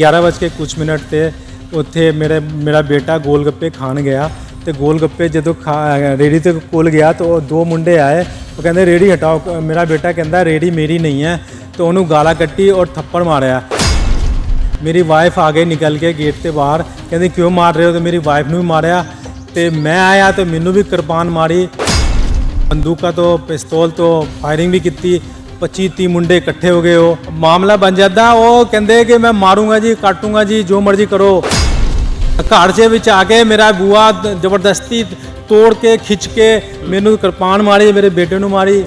11 ਵਜੇ ਕੇ ਕੁਝ ਮਿੰਟ ਤੇ ਉੱਥੇ ਮੇਰੇ, ਮੇਰਾ ਬੇਟਾ ਗੋਲ ਗੱਪੇ ਖਾਣ ਗਿਆ ਤੇ ਗੋਲ ਗੱਪੇ ਜਦੋਂ ਖਾ ਰੇੜੀ ਤੇ ਕੋਲ ਗਿਆ ਤਾਂ ਉਹ ਦੋ ਮੁੰਡੇ ਆਏ। ਉਹ ਕਹਿੰਦੇ ਰੇੜੀ ਹਟਾਓ। ਮੇਰਾ ਬੇਟਾ ਕਹਿੰਦਾ ਰੇੜੀ ਮੇਰੀ ਨਹੀਂ ਹੈ। ਤਾਂ ਉਹਨੂੰ ਗਾਲਾਂ ਕੱਢੀ ਔਰ ਥੱਪੜ ਮਾਰਿਆ। ਮੇਰੀ ਵਾਈਫ ਆ ਗਈ ਨਿਕਲ ਕੇ ਗੇਟ ਤੇ ਬਾਹਰ। ਕਹਿੰਦੀ, ਕਿਉਂ ਮਾਰ ਰਹੇ ਹੋ? ਤੇ ਮੇਰੀ ਵਾਈਫ ਨੂੰ ਵੀ ਮਾਰਿਆ ਤੇ ਮੈਂ ਆਇਆ ਤੇ ਮੈਨੂੰ ਵੀ ਕਿਰਪਾਨ ਮਾਰੀ। ਬੰਦੂਕਾ ਤੋਂ, ਪਿਸਤੌਲ ਤੋਂ ਫਾਇਰਿੰਗ ਵੀ ਕੀਤੀ। 25 30 ਮੁੰਡੇ ਇਕੱਠੇ ਹੋ ਗਏ ਉਹ। ਮਾਮਲਾ ਬਣ ਜਾਂਦਾ, ਉਹ ਕਹਿੰਦੇ ਕਿ ਮੈਂ ਮਾਰੂੰਗਾ ਜੀ, ਕਾਟੂੰਗਾ ਜੀ, ਜੋ ਮਰਜ਼ੀ ਕਰੋ। ਘਰ ਦੇ ਵਿੱਚ ਆ ਕੇ ਮੇਰਾ ਬੂਆ ਜ਼ਬਰਦਸਤੀ ਤੋੜ ਕੇ, ਖਿੱਚ ਕੇ ਮੈਨੂੰ ਕਿਰਪਾਨ ਮਾਰੀ, ਮੇਰੇ ਬੇਟੇ ਨੂੰ ਮਾਰੀ।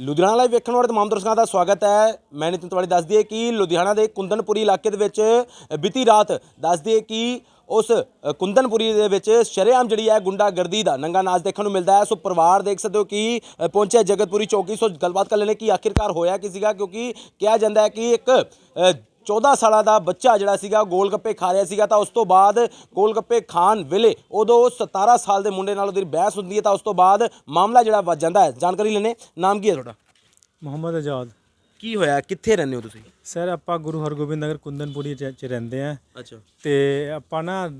ਲੁਧਿਆਣਾ ਲਾਈਵ ਵੇਖਣ ਵਾਲੇ ਤਮਾਮ ਦਰਸ਼ਕਾਂ ਦਾ ਸਵਾਗਤ ਹੈ। ਮੈਂ ਨਿਤਿਨ ਤਿਵਾੜੀ ਦੱਸਦੀ ਹੈ ਕਿ ਲੁਧਿਆਣਾ ਦੇ ਕੁੰਦਨਪੁਰੀ ਇਲਾਕੇ ਦੇ ਵਿੱਚ ਬੀਤੀ ਰਾਤ ਦੱਸਦੀ ਹੈ ਕਿ ਉਸ ਕੁੰਦਨਪੁਰੀ ਦੇ ਵਿੱਚ ਸ਼ਰੇਆਮ ਜਿਹੜੀ ਹੈ ਗੁੰਡਾਗਰਦੀ ਦਾ ਨੰਗਾ ਨਾਚ ਦੇਖਣ ਨੂੰ ਮਿਲਦਾ ਹੈ। ਸੋ ਪਰਿਵਾਰ ਦੇਖ ਸਕਦੇ ਹੋ ਕਿ ਪਹੁੰਚਿਆ ਜਗਤਪੁਰੀ ਚੌਕੀ। ਸੋ ਗੱਲਬਾਤ ਕਰ ਲੈਣੇ ਕਿ ਆਖਿਰਕਾਰ ਹੋਇਆ ਕੀ ਸੀਗਾ ਕਿਉਂਕਿ ਕਿਹਾ ਜਾਂਦਾ ਹੈ ਕਿ ਇੱਕ 14 ਸਾਲਾਂ ਦਾ ਬੱਚਾ ਜਿਹੜਾ ਸੀਗਾ ਗੋਲ ਗੱਪੇ ਖਾ ਰਿਹਾ ਸੀਗਾ ਤਾਂ ਉਸ ਤੋਂ ਬਾਅਦ ਗੋਲ ਗੱਪੇ ਖਾਣ ਵੇਲੇ ਉਦੋਂ 17 ਸਾਲ ਦੇ ਮੁੰਡੇ ਨਾਲ ਉਹਦੀ ਬਹਿਸ ਹੁੰਦੀ ਹੈ ਤਾਂ ਉਸ ਤੋਂ ਬਾਅਦ ਮਾਮਲਾ ਜਿਹੜਾ ਵੱਜ ਜਾਂਦਾ ਹੈ। ਜਾਣਕਾਰੀ ਲੈਣੇ ਨਾਮ ਕੀ ਹੈ ਤੁਹਾਡਾ? ਮੁਹੰਮਦ ਆਜ਼ਾਦ। ਕੀ ਹੋਇਆ? ਕਿੱਥੇ ਰਹਿੰਦੇ ਹੋ ਤੁਸੀਂ? ਸਰ ਆਪਾਂ ਗੁਰੂ ਹਰਗੋਬਿੰਦ ਨਗਰ ਕੁੰਦਨਪੁਰੀ ਚ ਚ ਰਹਿੰਦੇ ਆ ਅੱਛਾ। ਤੇ ਆਪਾਂ ਨਾ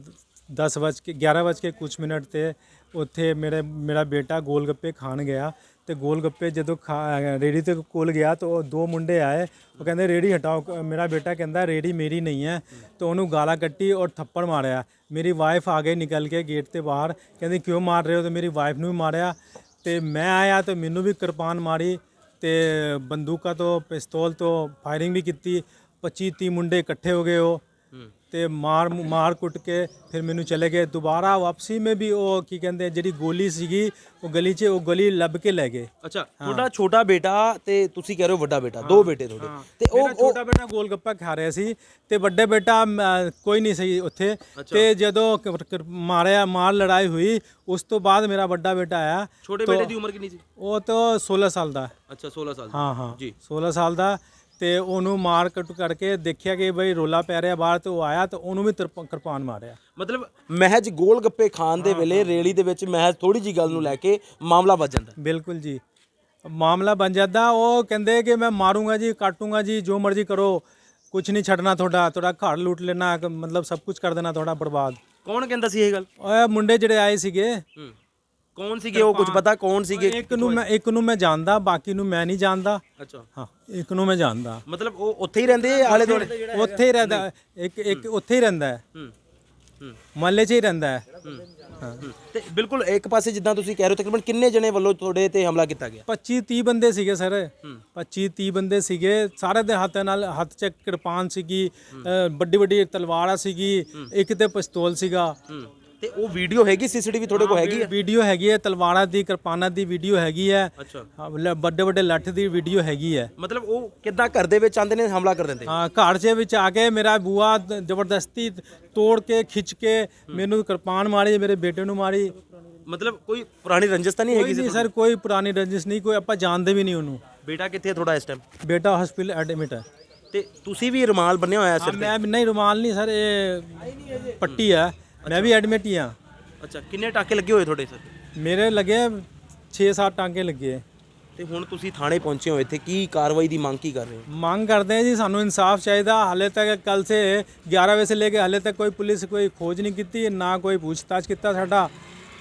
10 ਵਜ ਕੇ 11 ਵਜ ਕੇ ਕੁਝ ਮਿੰਟ ਤੇ ਉੱਥੇ ਮੇਰੇ ਮੇਰਾ ਬੇਟਾ ਗੋਲ ਗੱਪੇ ਖਾਣ ਗਿਆ ਤੇ ਗੋਲ ਗੱਪੇ ਜਦੋਂ ਖਾ ਰੇੜੀ ਤੇ ਕੋਲ ਗਿਆ ਤਾਂ ਉਹ ਦੋ ਮੁੰਡੇ ਆਏ। ਉਹ ਕਹਿੰਦੇ, ਰੇੜੀ ਹਟਾਓ। ਮੇਰਾ ਬੇਟਾ ਕਹਿੰਦਾ, ਰੇੜੀ ਮੇਰੀ ਨਹੀਂ ਹੈ। ਤਾਂ ਉਹਨੂੰ ਗਾਲਾਂ ਕੱਟੀ ਔਰ ਥੱਪੜ ਮਾਰਿਆ। ਮੇਰੀ ਵਾਈਫ ਆ ਗਈ ਨਿਕਲ ਕੇ ਗੇਟ ਤੇ ਬਾਹਰ। ਕਹਿੰਦੀ, ਕਿਉਂ ਮਾਰ ਰਹੇ ਹੋ? ਤੇ ਮੇਰੀ ਵਾਈਫ ਨੂੰ ਵੀ ਮਾਰਿਆ। ਤੇ ਮੈਂ ਆਇਆ ਤੇ ਮੈਨੂੰ ਵੀ ਕਿਰਪਾਨ ਮਾਰੀ ਤੇ ਬੰਦੂਕਾਂ ਤੋਂ, ਪਿਸਤੌਲ ਤੋਂ ਫਾਇਰਿੰਗ ਵੀ ਕੀਤੀ। 25 30 ਮੁੰਡੇ ਇਕੱਠੇ ਹੋ ਗਏ ਉਹ। ਤੇ ਮਾਰ ਮਾਰ ਕੁੱਟ ਕੇ ਫਿਰ ਮੈਨੂੰ ਚਲੇ ਗਏ। ਦੁਬਾਰਾ ਵਾਪਸੀ ਮੇ ਵੀ ਉਹ ਕੀ ਕਹਿੰਦੇ ਜਿਹੜੀ ਗੋਲੀ ਸੀਗੀ ਉਹ ਗਲੀ 'ਚ ਉਹ ਗਲੀ ਲੱਭ ਕੇ ਲੈ ਗਏ। ਅੱਛਾ ਤੁਹਾਡਾ ਛੋਟਾ ਬੇਟਾ ਤੇ ਤੁਸੀਂ ਕਹਿ ਰਹੇ ਹੋ ਵੱਡਾ ਬੇਟਾ ਦੋ ਬੇਟੇ ਤੁਹਾਡੇ। ਤੇ ਉਹ ਛੋਟਾ ਬੇਟਾ ਗੋਲ ਗੱਪਾ ਖਾ ਰਿਹਾ ਸੀ ਤੇ ਵੱਡੇ ਬੇਟਾ ਕੋਈ ਨਹੀਂ ਸੀ ਉੱਥੇ। ਤੇ ਜਦੋਂ ਕ- ਕ- ਮਾਰਿਆ ਮਾਰ ਲੜਾਈ ਹੋਈ ਉਸ ਤੋਂ ਬਾਅਦ ਮੇਰਾ ਵੱਡਾ ਬੇਟਾ ਆਇਆ। ਛੋਟੇ ਬੇਟੇ ਦੀ ਉਮਰ ਕਿੰਨੀ ਸੀ? ਉਹ ਤਾਂ 16 ਸਾਲ ਦਾ। ਅੱਛਾ 16 ਸਾਲ ਹਾਂ ਹਾਂ। ਜੀ। 16 ਸਾਲ ਦਾ। ਤੇ ਉਹਨੂੰ ਮਾਰ ਕੱਟ ਕਰਕੇ ਦੇਖਿਆ ਕਿ ਬਈ ਰੋਲਾ ਪੈ ਰਿਹਾ ਬਾਹਰ ਤੇ ਉਹ ਆਇਆ ਤੇ ਉਹਨੂੰ ਵੀ ਤਿਰਪ- ਕਿਰਪਾਨ ਮਾਰਿਆ। ਮਤਲਬ ਮਹਿਜ ਗੋਲ ਗੱਪੇ ਖਾਣ ਦੇ ਵੇਲੇ ਰੇੜੀ ਦੇ ਵਿੱਚ ਮਹਿਜ ਥੋੜੀ ਜੀ ਗੱਲ ਨੂੰ ਲੈ ਕੇ ਮਾਮਲਾ ਵੱਜ ਜਾਂਦਾ। ਬਿਲਕੁਲ ਜੀ। ਮਾਮਲਾ ਬਣ ਜਾਂਦਾ। ਉਹ ਕਹਿੰਦੇ ਕਿ ਮੈਂ ਮਾਰੂੰਗਾ ਜੀ ਕਾਟੂੰਗਾ ਜੀ ਜੋ ਮਰਜ਼ੀ ਕਰੋ। ਕੁਝ ਨਹੀਂ ਛੱਡਣਾ ਤੁਹਾਡਾ। ਤੁਹਾਡਾ ਘਰ ਲੁੱਟ ਲੈਣਾ ਮਤਲਬ ਸਭ ਕੁਝ ਕਰ ਦੇਣਾ ਤੁਹਾਡਾ ਬਰਬਾਦ। ਕੌਣ ਕਹਿੰਦਾ ਸੀ ਇਹ ਗੱਲ? ਓਏ ਮੁੰਡੇ ਜਿਹੜੇ ਆਏ ਸੀਗੇ। ਹੂੰ। ਕੌਣ ਸੀਗੇ ਉਹ ਕੁਝ ਪਤਾ ਕੌਣ ਸੀਗੇ? ਇੱਕ ਨੂੰ ਮੈਂ ਇੱਕ ਨੂੰ ਮੈਂ ਜਾਣਦਾ ਬਾਕੀ ਨੂੰ ਮੈਂ ਨਹੀਂ ਜਾਣਦਾ। ਅੱਛਾ। ਹਾਂ ਇੱਕ ਨੂੰ ਮੈਂ ਜਾਣਦਾ। ਮਤਲਬ ਉਹ ਉੱਥੇ ਹੀ ਰਹਿੰਦੇ ਆਲੇ ਦੁਆਲੇ? ਉੱਥੇ ਹੀ ਰਹਿੰਦਾ। ਇੱਕ ਇੱਕ ਉੱਥੇ ਹੀ ਰਹਿੰਦਾ ਹੈ। ਹੂੰ। ਮਹੱਲੇ 'ਚ ਹੀ ਰਹਿੰਦਾ ਹੈ। ਹਾਂ। ਤੇ ਬਿਲਕੁਲ ਇੱਕ ਪਾਸੇ ਜਿੱਦਾਂ ਤੁਸੀਂ ਕਹਿ ਰਹੇ ਹੋ ਤਕਰੀਬਨ ਕਿੰਨੇ ਜਣੇ ਵੱਲੋਂ ਤੁਹਾਡੇ ਤੇ ਹਮਲਾ ਕੀਤਾ ਗਿਆ? 25 30 ਬੰਦੇ ਸੀਗੇ ਸਰ। 25 30 ਬੰਦੇ ਸੀਗੇ। ਸਾਰੇ ਦੇ ਹੱਥ ਨਾਲ ਹੱਥ 'ਚ ਕਿਰਪਾਨ ਸੀਗੀ। ਵੱਡੀ ਵੱਡੀ ਤਲਵਾਰਾਂ ਸੀਗੀ। ਇੱਕ ਤੇ ਪਿਸਤੌਲ ਸੀਗਾ। ਹੂੰ। ਤੇ ਉਹ ਵੀਡੀਓ ਹੈਗੀ ਸੀਸੀਟੀਵੀ ਤੁਹਾਡੇ ਕੋਲ ਹੈਗੀ ਹੈ ਵੀਡੀਓ ਹੈਗੀ ਹੈ ਤਲਵਾਰਾਂ ਦੀ ਕਿਰਪਾਨਾਂ ਦੀ ਵੀਡੀਓ ਹੈਗੀ ਹੈ ਅੱਛਾ ਵੱਡੇ ਵੱਡੇ ਲੱਠ ਦੀ ਵੀਡੀਓ ਹੈਗੀ ਹੈ ਮਤਲਬ ਉਹ ਕਿੱਦਾਂ ਘਰ ਦੇ ਵਿੱਚ ਆਂਦੇ ਨੇ ਹਮਲਾ ਕਰ ਦਿੰਦੇ? ਹਾਂ ਘਰ ਦੇ ਵਿੱਚ ਆ ਕੇ ਮੇਰਾ ਬੂਆ ਜ਼ਬਰਦਸਤੀ ਤੋੜ ਕੇ ਖਿੱਚ ਕੇ ਮੈਨੂੰ ਕਿਰਪਾਨ ਮਾਰੀ ਮੇਰੇ ਬੇਟੇ ਨੂੰ ਮਾਰੀ। ਮਤਲਬ ਕੋਈ ਪੁਰਾਣੀ ਰੰਜਿਸ਼ ਤਾਂ ਨਹੀਂ ਹੈਗੀ ਸਰ ਕੋਈ ਪੁਰਾਣੀ ਰੰਜਿਸ਼ ਨਹੀਂ ਕੋਈ ਆਪਾਂ ਜਾਣਦੇ ਵੀ ਨਹੀਂ ਉਹਨੂੰ। ਬੇਟਾ ਕਿੱਥੇ ਤੁਹਾਡਾ ਇਸ ਟਾਈਮ ਬੇਟਾ ਹਸਪੀਟਲ ਐਡਮਿਟ ਹੈ। ਤੇ ਤੁਸੀਂ ਵੀ ਰੁਮਾਲ ਬੰਨਿਆ ਹੋਇਆ ਸਿਰ ਤੇ? ਮੈਂ ਨਹੀਂ ਰੁਮਾਲ ਨਹੀਂ ਸਰ ਇਹ ਪੱਟੀ ਹੈ ਮੈਂ ਵੀ ਐਡਮਿਟ ਹੀ ਹਾਂ ਅੱਛਾ ਕਿੰਨੇ ਟਾਕੇ ਲੱਗੇ ਹੋਏ ਤੁਹਾਡੇ ਸਰ ਮੇਰੇ ਲੱਗੇ 6-7 ਟਾਂਕੇ ਲੱਗੇ ਹੈ। ਤੇ ਹੁਣ ਤੁਸੀਂ ਥਾਣੇ ਪਹੁੰਚੇ ਹੋ ਇੱਥੇ ਕੀ ਕਾਰਵਾਈ ਦੀ ਮੰਗ ਕੀ ਕਰ ਰਹੇ ਹੋ ਮੰਗ करते हैं जी ਸਾਨੂੰ ਇਨਸਾਫ ਚਾਹੀਦਾ ਹਾਲੇ ਤੱਕ ਕੱਲ ਸੇ 11 ਵਜੇ ਸੇ ਲੈ ਕੇ ਹਾਲੇ ਤੱਕ ਕੋਈ ਪੁਲਿਸ ਕੋਈ ਖੋਜ ਨਹੀਂ ਕੀਤੀ ਨਾ ਕੋਈ ਪੁੱਛਤਾਛ ਕੀਤਾ ਸਾਡਾ ਇਹਦਾ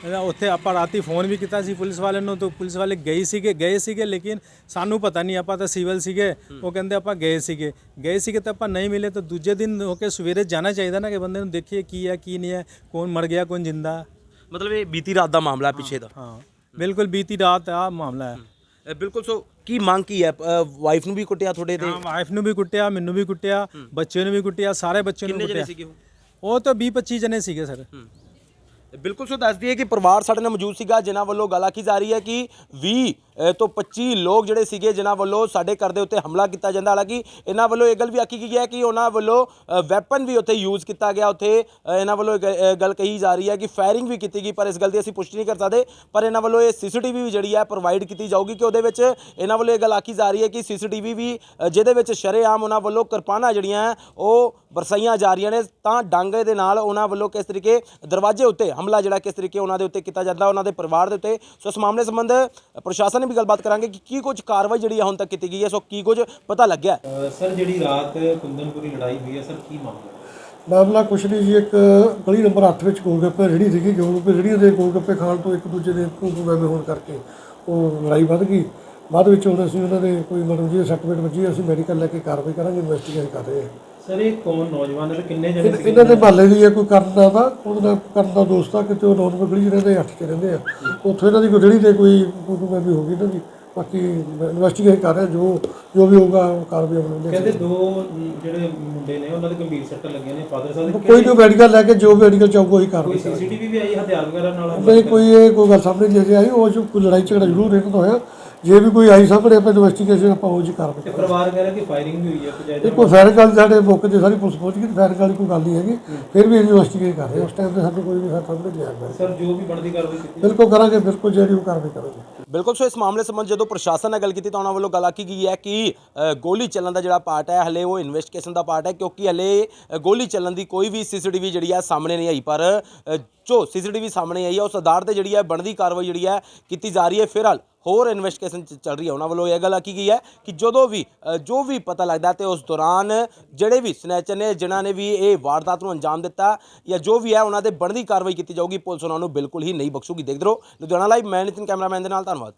ਉੱਥੇ ਆਪਾਂ ਰਾਤੀ ਫੋਨ ਵੀ ਕੀਤਾ ਸੀ ਪੁਲਿਸ ਵਾਲੇ ਨੂੰ ਤਾਂ ਪੁਲਿਸ ਵਾਲੇ ਗਏ ਸੀਗੇ ਗਏ ਸੀਗੇ ਲੇਕਿਨ ਸਾਨੂੰ ਪਤਾ ਨਹੀਂ ਆਪਾਂ ਤਾਂ ਸਿਵਲ ਸੀਗੇ ਉਹ ਕਹਿੰਦੇ ਆਪਾਂ ਗਏ ਸੀਗੇ। ਗਏ ਸੀਗੇ ਤਾਂ ਆਪਾਂ ਨਹੀਂ ਮਿਲੇ ਤਾਂ ਦੂਜੇ ਦਿਨ ਹੋ ਕੇ ਸਵੇਰੇ ਜਾਣਾ ਚਾਹੀਦਾ ਨਾ ਕਿ ਬੰਦੇ ਨੂੰ ਦੇਖੀਏ ਕੀ ਹੈ ਕੀ ਨਹੀਂ ਹੈ ਕੌਣ ਮਰ ਗਿਆ ਕੌਣ ਜਿੰਦਾ। ਮਤਲਬ ਇਹ ਬੀਤੀ ਰਾਤ ਦਾ ਮਾਮਲਾ ਪਿੱਛੇ ਦਾ। ਹਾਂ ਬਿਲਕੁਲ ਬੀਤੀ ਰਾਤ ਆ ਮਾਮਲਾ ਹੈ। ਇਹ ਬਿਲਕੁਲ ਸੋ ਕੀ ਮੰਗ ਕੀ ਹੈ? ਵਾਈਫ ਨੂੰ ਵੀ ਕੁੱਟਿਆ ਤੁਹਾਡੇ ਤੇ? ਹਾਂ ਵਾਈਫ ਨੂੰ ਵੀ ਕੁੱਟਿਆ ਮੈਨੂੰ ਵੀ ਕੁੱਟਿਆ ਬੱਚੇ ਨੂੰ ਵੀ ਕੁੱਟਿਆ ਸਾਰੇ ਬੱਚੇ ਨੂੰ ਕਿੰਨੇ ਜਣੇ ਕੁੱਟਿਆ। ਸੀਗੇ ਉਹ? ਉਹ ਤਾਂ 20 25 ਜਣੇ ਸੀਗੇ ਸਰ। ਬਿਲਕੁਲ, ਸੋ ਦੱਸ ਦਈਏ ਕਿ ਪਰਿਵਾਰ ਸਾਡੇ ਨਾਲ ਮੌਜੂਦ ਸੀਗਾ, ਜਿਨ੍ਹਾਂ ਵੱਲੋਂ ਗੱਲ ਆਖੀ ਜਾ ਰਹੀ ਹੈ ਕਿ 20 ਤੋਂ 25 ਲੋਕ ਜਿਹੜੇ ਸੀਗੇ, ਜਿਨ੍ਹਾਂ ਵੱਲੋਂ ਸਾਡੇ ਘਰ ਦੇ ਉੱਤੇ ਹਮਲਾ ਕੀਤਾ ਜਾਂਦਾ। ਹਾਲਾਂਕਿ ਇਹਨਾਂ ਵੱਲੋਂ ਇਹ ਗੱਲ ਵੀ ਆਖੀ ਗਈ ਹੈ ਕਿ ਉਹਨਾਂ ਵੱਲੋਂ ਵੈਪਨ ਵੀ ਉੱਥੇ ਯੂਜ਼ ਕੀਤਾ ਗਿਆ ਉੱਥੇ। ਇਹਨਾਂ ਵੱਲੋਂ ਗੱਲ ਕਹੀ ਜਾ ਰਹੀ ਹੈ ਕਿ ਫਾਇਰਿੰਗ ਵੀ ਕੀਤੀ ਗਈ, ਪਰ ਇਸ ਗੱਲ ਦੀ ਅਸੀਂ ਪੁਸ਼ਟੀ ਨਹੀਂ ਕਰ ਸਕਦੇ। ਪਰ ਇਹਨਾਂ ਵੱਲੋਂ ਇਹ ਸੀਸੀਟੀਵੀ ਵੀ ਜਿਹੜੀ ਹੈ ਪ੍ਰੋਵਾਈਡ ਕੀਤੀ ਜਾਊਗੀ ਕਿ ਉਹਦੇ ਵਿੱਚ ਇਹਨਾਂ ਵੱਲੋਂ ਇਹ ਗੱਲ ਆਖੀ ਜਾ ਰਹੀ ਹੈ ਕਿ ਸੀਸੀਟੀਵੀ ਵੀ ਜਿਹਦੇ ਵਿੱਚ ਸ਼ਰੇਆਮ ਉਹਨਾਂ ਵੱਲੋਂ ਕਿਰਪਾਨਾਂ ਜਿਹੜੀਆਂ ਉਹ ਵਰਸਾਈਆਂ ਜਾ ਰਹੀਆਂ ਨੇ। ਤਾਂ ਡਾਂਗੇ ਦੇ ਨਾਲ ਉਹਨਾਂ ਵੱਲੋਂ ਕਿਸ ਤਰੀਕੇ ਦਰਵਾਜ਼ੇ ਉੱਤੇ ਹਮਲਾ ਜਿਹੜਾ ਕਿਸ ਤਰੀਕੇ ਉਹਨਾਂ ਦੇ ਉੱਤੇ ਕੀਤਾ ਜਾਂਦਾ ਉਹਨਾਂ ਦੇ ਪਰਿਵਾਰ ਦੇ ਉੱਤੇ। ਸੋ ਇਸ ਮਾਮਲੇ ਸੰਬੰਧ ਪ੍ਰਸ਼ਾਸਨ ਨੇ ਵੀ ਗੱਲਬਾਤ ਕਰਾਂਗੇ ਕਿ ਕੀ ਕੁਝ ਕਾਰਵਾਈ ਜਿਹੜੀ ਹੁਣ ਤੱਕ ਕੀਤੀ ਗਈ ਹੈ ਸੋ ਕੀ ਕੁਝ ਪਤਾ ਲੱਗਿਆ ਸਰ ਜਿਹੜੀ ਰਾਤ ਕੁੰਦਨਪੁਰੀ ਲੜਾਈ ਹੋਈ ਹੈ ਸਰ ਕੀ ਮਾਮਲਾ ਮਾਮਲਾ ਕੁਛ ਨਹੀਂ ਜੀ ਇੱਕ ਗਲੀ ਨੰਬਰ 8 ਵਿੱਚ ਗੋਲਗੱਪੇ ਰੇਹੜੀ ਸੀਗੀ ਗੋਲਗੱਪੇ ਰੇਹੜੀ ਦੇ ਗੋਲਗੱਪੇ ਖਾਣ ਤੋਂ ਇੱਕ ਦੂਜੇ ਦੇ ਮੈਂ ਮੈਂ ਹੋਣ ਕਰਕੇ ਉਹ ਲੜਾਈ ਵੱਧ ਗਈ। ਬਾਅਦ ਵਿੱਚ ਹੁਣ ਅਸੀਂ ਉਹਨਾਂ ਦੇ ਕੋਈ ਮਤਲਬ ਜੀ ਸਰਟੀਫਿਕੇਟ ਵੱਜੀ ਅਸੀਂ ਮੈਡੀਕਲ ਲੈ ਕੇ ਕਾਰਵਾਈ ਕਰਾਂਗੇ ਇਨਵੈਸਟੀਗੇਸ਼ਨ ਕਰ ਰਹੇ ਹਾਂ। ਸਰ ਇਹ ਕੌਣ ਨੌਜਵਾਨ ਹੈ ਤੇ ਕਿੰਨੇ ਜਣੇ ਇਹ- ਇਹਨਾਂ ਦੇ ਮਹੱਲੇ ਦੀ ਹੈ ਕੋਈ ਕਰਨ ਦਾ ਦਾ ਉਹਦਾ ਨਾਲ ਕਰਨ ਦਾ ਦੋਸਤ ਆ ਕਿਤੇ ਉਹ ਨੌਨ ਗਲੀ 'ਚ ਰਹਿੰਦੇ 8 'ਚ ਰਹਿੰਦੇ ਆ। ਉੱਥੋਂ ਇਹਨਾਂ ਦੀ ਕੋਈ ਰੇਹੜੀ ਤੇ ਕੋਈ ਤੂੰ ਤੂੰ ਮੈਂ ਵੀ ਹੋ ਗਈ ਇਹਨਾਂ ਦੀ ਬਾਕੀ ਇਨਵੈਸਟੀਗੇਸ਼ਨ ਕਰ ਰਹੇ ਹਾਂ, ਜੋ ਜੋ ਵੀ ਹੋਊਗਾ ਉਹ ਕਾਰਵਾਈ ਅਮਲ ਕਹਿੰਦੇ ਦੋ ਅਮ, ਜਿਹੜੇ ਮੁੰਡੇ ਨੇ ਉਹਨਾਂ ਦੇ ਗੰਭੀਰ ਸੱਟਾਂ ਲੱਗੀਆਂ ਨੇ ਫਾਦਰ ਸਾਹਿਬ ਦੇ ਕੋਈ ਜੋ ਮੈਡੀਕਲ ਲੈ ਕੇ ਜੋ ਮੈਡੀਕਲ ਚਾਹੂਗਾ ਉਹੀ ਕਾਰਵਾਈ ਕੋਈ ਸੀਸੀਟੀਵੀ ਵੀ ਆਈ ਹਥਿਆਰ ਵਗੈਰਾ ਨਾਲ? ਨਹੀਂ ਕੋਈ ਇਹ ਕੋਈ ਗੱਲ ਸਾਹਮਣੇ ਨਹੀਂ ਆਈ ਉਹ ਜੋ ਕੋਈ ਲੜਾਈ ਝਗੜਾ ਜ਼ਰੂਰ ਇਹਨਾਂ ਦਾ ਹੋਇਆ। ਜੇ ਵੀ ਕੋਈ ਆਈ ਸਾਹਮਣੇ ਆਪਾਂ ਇਨਵੈਸਟੀਗੇਸ਼ਨ ਆਪਾਂ ਉਹ ਜੀ ਕਾਰਵਾਈ ਤੇ ਪਰਿਵਾਰ ਕਹਿ ਰਿਹਾ ਕਿ ਫਾਇਰਿੰਗ ਵੀ ਹੋਈ ਹੈ ਇਹ ਕੋਈ ਫੈਰ ਗੱਲ ਸਾਡੇ ਮੌਕੇ ਤੇ ਸਾਰੀ ਪੁਲਿਸ ਪਹੁੰਚ ਗਈ ਫੈਰ ਵਾਲੀ ਕੋਈ ਗੱਲ ਨਹੀਂ ਹੈਗੀ ਫਿਰ ਵੀ ਇਨਵੈਸਟੀਗੇਟ ਕਰ ਰਹੇ ਹਾਂ। ਉਸ ਟਾਈਮ ਤੇ ਸਾਨੂੰ ਕੋਈ ਵੀ ਫੈਰ ਸਾਹਮਣੇ ਨਹੀਂ ਆਇਆ ਸਰ ਜੋ ਵੀ ਬਣਦੀ ਕਾਰਵਾਈ ਕੀਤੀ ਬਿਲਕੁਲ ਕਰਾਂਗੇ ਬਿਲਕੁਲ ਜਿਹੜੀ ਉਹ ਕਾਰਵਾਈ ਕਰਾਂਗੇ। ਬਿਲਕੁਲ ਸੋ ਇਸ ਮਾਮਲੇ ਸੰਬੰਧ ਜਦੋਂ ਪ੍ਰਸ਼ਾਸਨ ਨਾਲ ਗੱਲ ਕੀਤੀ ਤਾਂ ਉਹਨਾਂ ਵੱਲੋਂ ਗੱਲ ਆਖੀ ਗਈ ਹੈ ਕਿ ਅ, ਗੋਲੀ ਚੱਲਣ ਦਾ ਜਿਹੜਾ ਪਾਰਟ ਹੈ ਹਲੇ ਉਹ ਇਨਵੈਸਟੀਗੇਸ਼ਨ ਦਾ ਪਾਰਟ ਹੈ ਕਿਉਂਕਿ ਹਲੇ ਅ, ਗੋਲੀ ਚੱਲਣ ਦੀ ਕੋਈ ਵੀ ਸੀਸੀਟੀਵੀ ਜਿਹੜੀ ਹੈ ਸਾਹਮਣੇ ਨਹੀਂ ਆਈ। ਪਰ ਅ, ਜੋ ਸੀਸੀਟੀਵੀ ਸਾਹਮਣੇ ਆਈ ਹੈ ਉਸ ਆਧਾਰ ਤੇ ਜਿਹੜੀ ਹੈ ਬਣਦੀ ਕਾਰਵਾਈ ਜਿਹੜੀ ਹੈ ਕੀਤੀ ਜਾ ਰਹੀ ਹੈ। ਫਿਲਹਾਲ ਹੋਰ ਇਨਵੈਸਟੀਗੇਸ਼ਨ ਚੱਲ ਰਹੀ ਹੈ, ਉਹਨਾਂ ਵੱਲੋਂ ਇਹ ਗੱਲ ਆਖੀ ਗਈ ਹੈ ਕਿ ਜਦੋਂ ਵੀ ਜੋ ਵੀ ਪਤਾ ਲੱਗਦਾ ਤੇ ਉਸ ਦੌਰਾਨ ਜਿਹੜੇ ਵੀ ਸਨੈਚਰ ਨੇ, ਜਿਨ੍ਹਾਂ ਨੇ ਵੀ ਇਹ ਵਾਰਦਾਤ ਨੂੰ ਅੰਜਾਮ ਦਿੱਤਾ ਜਾਂ ਜੋ ਵੀ ਹੈ, ਉਹਨਾਂ ਦੇ ਬਣਦੀ ਕਾਰਵਾਈ ਕੀਤੀ ਜਾਊਗੀ, ਪੁਲਿਸ ਉਹਨਾਂ ਨੂੰ ਬਿਲਕੁਲ ਹੀ ਨਹੀਂ ਬਖਸ਼ੂਗੀ। ਦੇਖਦੇ ਰਹੋ, ਲੁਧਿਆਣਾ ਲਾਈਵ ਮੈਂ ਨਿਤਿਨ ਕੈਮਰਾਮੈਨ ਦੇ ਨਾਲ, ਧੰਨਵਾਦ।